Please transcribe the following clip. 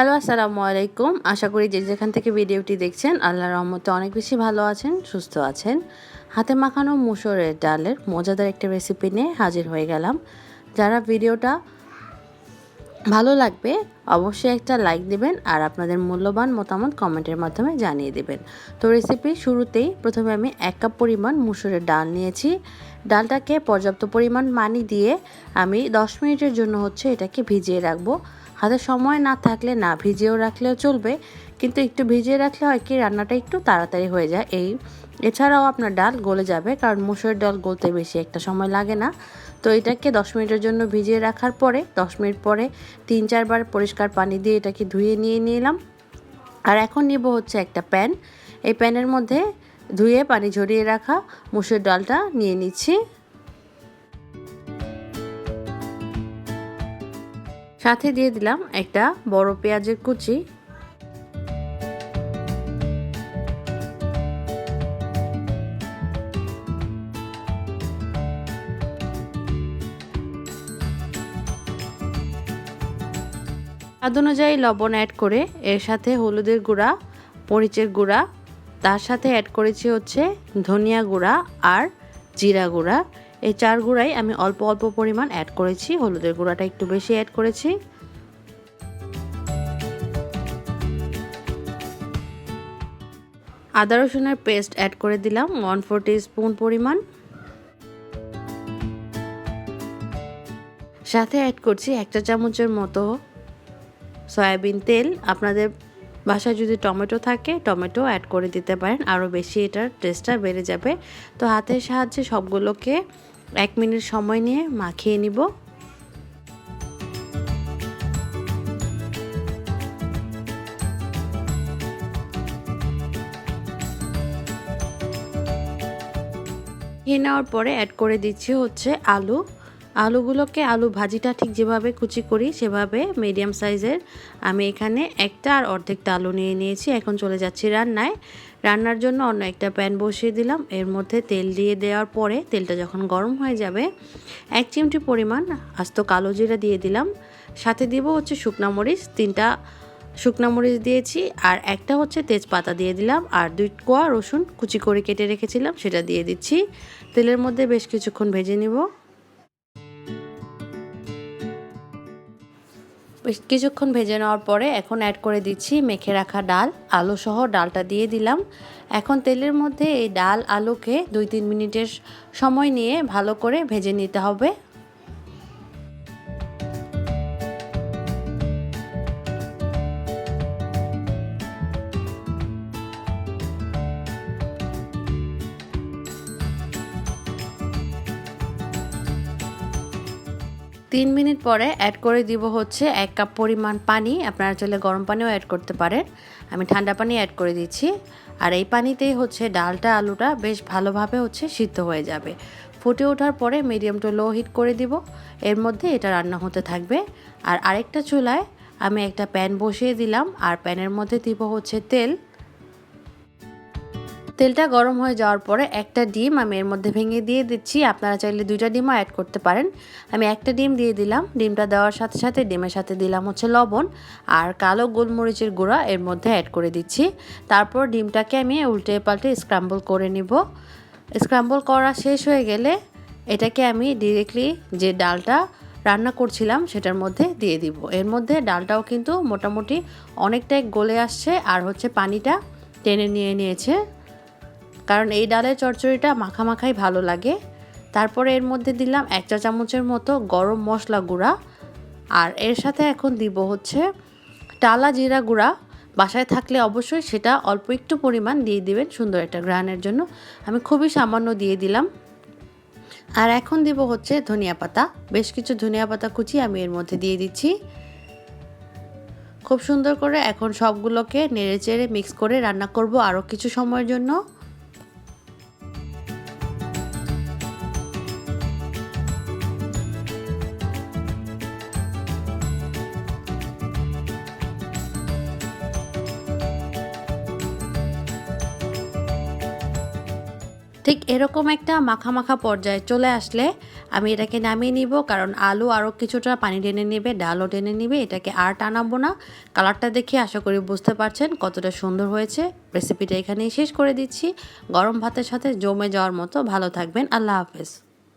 Hello আসসালামু আলাইকুম আশা করি যে যেখান থেকে ভিডিওটি দেখছেন, আল্লাহর রহমতে অনেক বেশি ভালো আছেন, সুস্থ আছেন। হাতে মাখানো মুসুরের ডালের মজাদার একটা রেসিপি নিয়ে হাজির হয়ে গেলাম। যারা ভিডিওটা ভালো লাগবে, অবশ্যই একটা লাইক দেবেন আর আপনাদের মূল্যবান মতামত কমেন্টের মাধ্যমে জানিয়ে দেবেন। তো রেসিপি শুরুতেই প্রথমে আমি এক কাপ পরিমাণ মুসুরের ডাল নিয়েছি। ডালটাকে পর্যাপ্ত পরিমাণ পানি দিয়ে আমি দশ মিনিটের জন্য হচ্ছে এটাকে ভিজিয়ে রাখব। হাতে সময় না থাকলে না ভিজিয়েও রাখলেও চলবে, কিন্তু একটু ভিজিয়ে রাখলে হয় কি, রান্নাটা একটু তাড়াতাড়ি হয়ে যায়। এই এছাড়াও আপনার ডাল গলে যাবে, কারণ মুসুরের ডাল গলতে বেশি একটা সময় লাগে না। তো এটাকে দশ মিনিটের জন্য ভিজিয়ে রাখার পরে, দশ মিনিট পরে তিন চারবার পরিষ্কার পানি দিয়ে এটাকে ধুয়ে নিয়ে নিলাম। আর এখন নিব হচ্ছে একটা প্যান। এই প্যানের মধ্যে ধুয়ে পানি ঝরিয়ে রাখা মুসুর ডালটা নিয়ে নিচ্ছি। সাথে দিয়ে দিলাম একটা বড় পেঁয়াজের কুচি। স্বাদ অনুযায়ী লবণ অ্যাড করে এর সাথে হলুদের গুঁড়া, মরিচের গুঁড়া, তার সাথে অ্যাড করেছি হচ্ছে ধনিয়া গুঁড়া আর জিরা গুঁড়া। এই চার গুঁড়াই আমি অল্প অল্প পরিমাণ অ্যাড করেছি, হলুদের গুঁড়াটা একটু বেশি অ্যাড করেছি। আদা রসুনের পেস্ট অ্যাড করে দিলাম ওয়ান ফোর স্পুন পরিমাণ। সাথে অ্যাড করছি একটা চামচের মতো সয়াবিন তেল, আপনাদের বাসায় যদি টমেটো থাকে, টমেটো অ্যাড করে দিতে পারেন আরও বেশি এটার টেস্টটা বেড়ে যাবে। তো হাতের সাহায্যে সবগুলোকে এক মিনিট সময় নিয়ে মাখিয়ে নিব। খেয়ে নেওয়ার পরে অ্যাড করে দিচ্ছি হচ্ছে আলু। আলুগুলোকে আলু ভাজিটা ঠিক যেভাবে কুচি করি, সেভাবে মিডিয়াম সাইজের আমি এখানে একটা আর অর্ধেকটা আলু নিয়ে নিয়েছি, এখন চলে যাচ্ছি রান্নায়। রান্নার জন্য অন্য একটা প্যান বসিয়ে দিলাম, এর মধ্যে তেল দিয়ে দেওয়ার পরে তেলটা যখন গরম হয়ে যাবে, এক চিমটি পরিমাণ আস্ত কালো জিরা দিয়ে দিলাম। সাথে দিব হচ্ছে শুকনা মরিচ, তিনটা শুকনা মরিচ দিয়েছি, আর একটা হচ্ছে তেজপাতা দিয়ে দিলাম, আর দুই কোয়া রসুন কুচি করে কেটে রেখেছিলাম, সেটা দিয়ে দিচ্ছি। তেলের মধ্যে বেশ কিছুক্ষণ ভেজে নিব। কিছুক্ষণ ভেজে নেওয়ার পরে এখন অ্যাড করে দিচ্ছি মেখে রাখা ডাল, আলু সহ ডালটা দিয়ে দিলাম। এখন তেলের মধ্যে এই ডাল, আলুকে দুই তিন মিনিটের সময় নিয়ে ভালো করে ভেজে নিতে হবে। তিন মিনিট পরে অ্যাড করে দিব হচ্ছে এক কাপ পরিমাণ পানি। আপনারা চাইলে গরম পানিও অ্যাড করতে পারেন। আমি ঠান্ডা পানি অ্যাড করে দিচ্ছি। আর এই পানিতেই হচ্ছে ডালটা, আলুটা বেশ ভালোভাবে হচ্ছে সিদ্ধ হয়ে যাবে। ফুটে ওঠার পরে মিডিয়াম টু লো হিট করে দিব। এর মধ্যে এটা রান্না হতে থাকবে। আর আরেকটা চুলায় আমি একটা প্যান বসিয়ে দিলাম। আর প্যানের মধ্যে দিব হচ্ছে তেল। তেলটা গরম হয়ে যাওয়ার পরে একটা ডিম আমি এর মধ্যে ভেঙে দিয়ে দিচ্ছি। আপনারা চাইলে দুইটা ডিমও অ্যাড করতে পারেন। আমি একটা ডিম দিয়ে দিলাম। ডিমটা দেওয়ার সাথে সাথে ডিমের সাথে দিলাম হচ্ছে লবণ আর কালো গোলমরিচের গুঁড়া এর মধ্যে অ্যাড করে দিচ্ছি। তারপর ডিমটাকে আমি উল্টে পাল্টে স্ক্রাম্বল করে নিব। স্ক্রাম্বল করা শেষ হয়ে গেলে এটাকে আমি ডিরেক্টলি যে ডালটা রান্না করছিলাম সেটার মধ্যে দিয়ে দিব। এর মধ্যে ডালটাও কিন্তু মোটামুটি অনেকটাই গলে আসছে আর হচ্ছে পানিটা টেনে নিয়ে নিয়েছে। কারণ এই ডালের চচ্চড়িটা মাখা মাখাই ভালো লাগে। তারপরে এর মধ্যে দিলাম এক চা চামচের মতো গরম মশলা গুঁড়া। আর এর সাথে এখন দিব হচ্ছে টালা জিরা গুঁড়া। বাসায় থাকলে অবশ্যই সেটা অল্প একটু পরিমাণ দিয়ে দিবেন সুন্দর একটা গ্রানের জন্য। আমি খুবই সামান্য দিয়ে দিলাম। আর এখন দিব হচ্ছে ধনিয়া পাতা। বেশ কিছু ধনিয়া পাতা কুচি আমি এর মধ্যে দিয়ে দিচ্ছি। খুব সুন্দর করে এখন সবগুলোকে নেড়ে চেড়ে মিক্স করে রান্না করব আরও কিছু সময়ের জন্য। ঠিক এরকম একটা মাখা মাখা পর্যায়ে চলে আসলে আমি এটাকে নামিয়ে নিব, কারণ আলু আরও কিছুটা পানি টেনে নেবে, ডালও টেনে নেবে, এটাকে আর টানাবো না। কালারটা দেখে আশা করি বুঝতে পারছেন কতটা সুন্দর হয়েছে। রেসিপিটা এখানেই শেষ করে দিচ্ছি। গরম ভাতের সাথে জমে যাওয়ার মতো ভালো থাকবেন। আল্লাহ হাফেজ।